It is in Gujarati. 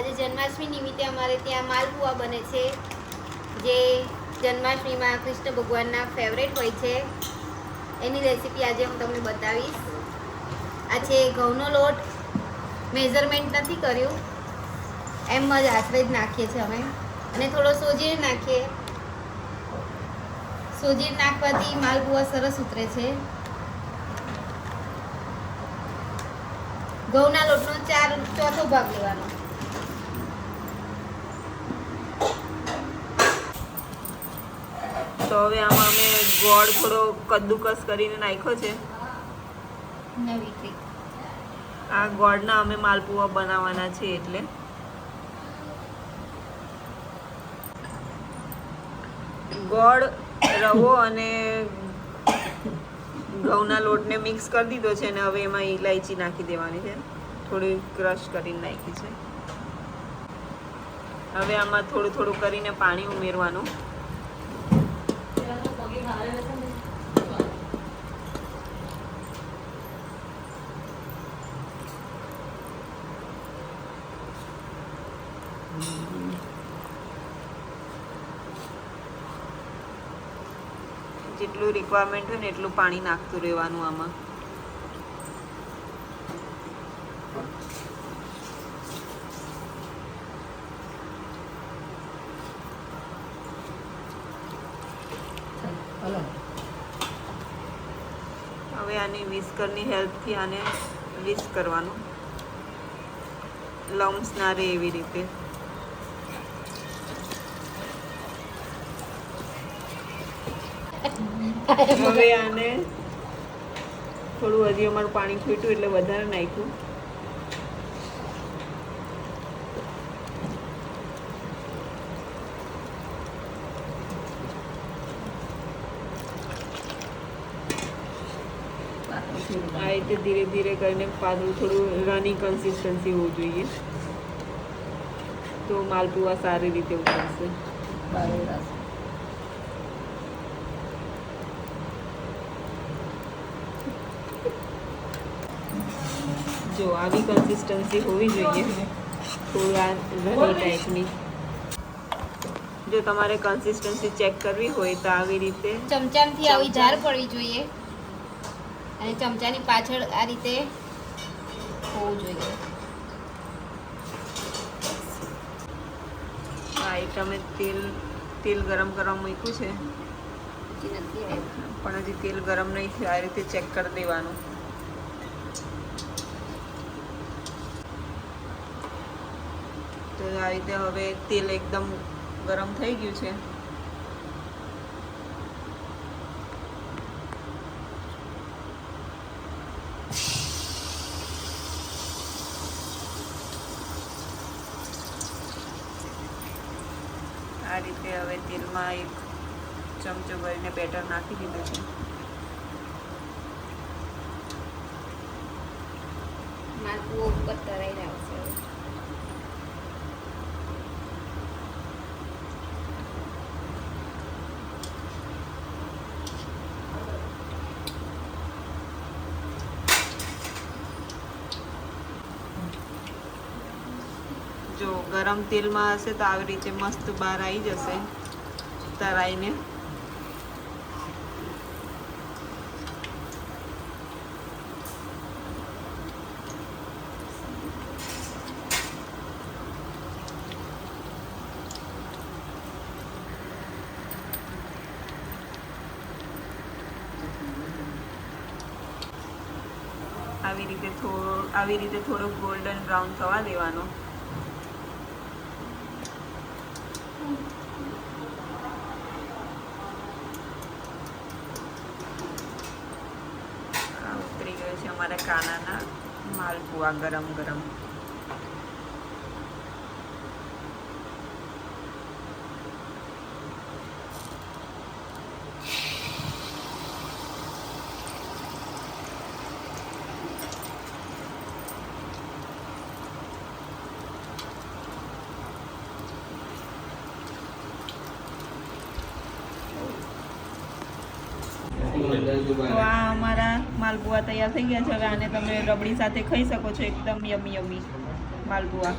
આજે જન્માષ્ટમી નિમિત્તે અમારે ત્યાં માલપુઆ બને છે, જે જન્માષ્ટમીમાં કૃષ્ણ ભગવાનના ફેવરેટ હોય છે. એની રેસીપી આજે હું તમને બતાવીશ. આ છે ઘઉંનો લોટ. મેઝરમેન્ટ નથી કર્યું. એમ જ આશરે જ નાખીએ છીએ અમે. અને થોડો સોજીર નાખીએ. સોજીર નાખવાથી માલપુઆ સરસ ઉતરે છે. ઘઉંના લોટનો ચાર ચોથો ભાગ લેવાનો. તો હવે આમાં અમે ગોળ થોડો કદ્દુકસ કરીને નાખ્યો છે. આ ગોળના અમે માલપુવા બનાવવાના છે એટલે. ગોળ રવો અને ઘઉંના લોટને મિક્સ કરી દીધો છે અને હવે એમાં ઇલાયચી નાખી દેવાની છે. થોડી ક્રશ કરીને નાખી છે. હવે આમાં થોડું થોડું કરીને પાણી ઉમેરવાનું. જેટલું રિક્વાયરમેન્ટ હોય ને એટલું પાણી નાખતું રહેવાનું આમાં. હવે આની વિસ્કરની હેલ્પથી આને વિસ્ક કરવાનું. લમ્સ ના રહે એવી રીતે. હવે આને થોડું હજી અમારું પાણી ખૂટ્યું એટલે વધારે નાખ્યું. આ રીતે ધીરે ધીરે કરીને પાતળું થોડું રની કન્સિસ્ટન્સી હોવું જોઈએ. તો માલપુઆ સારી રીતે ઉતરશે. જો આવી કન્સિસ્ટન્સી હોવી જોઈએ. થોડા આ ટાઈપની જો તમારે કન્સિસ્ટન્સી ચેક કરવી હોય તો આવી રીતે. ચમચાથી આવી ધાર પડવી જોઈએ. અને ચમચાની પાછળ આ રીતે હોવું જોઈએ. હા અમે તેલ તેલ ગરમ કરવા મૂક્યું છે. પણ હજી તેલ ગરમ નહીં થયું. આ રીતે ચેક કરી દેવાનું. તો આ રીતે હવે તેલ એકદમ ગરમ થઈ ગયું છે. આ રીતે હવે તેલમાં એક ચમચો ભરીને બેટર નાખી દીધું છે. માલપુઓ ઉપર તરાઈને આવશે ગરમ તેલમાં હશે તો આવી રીતે મસ્ત બહાર આવી જશે તરાઈને. આવી રીતે થોડો આવી રીતે થોડું ગોલ્ડન બ્રાઉન થવા દેવાનો આ ઉતરી ગયો છે અમારા કાનાના માલપુઆ ગરમ ગરમ તો આ અમારા માલપુઆ તૈયાર થઈ ગયા છે. હવે આને તમે રબડી સાથે ખાઈ શકો છો. એકદમ યમી યમી માલપુઆ.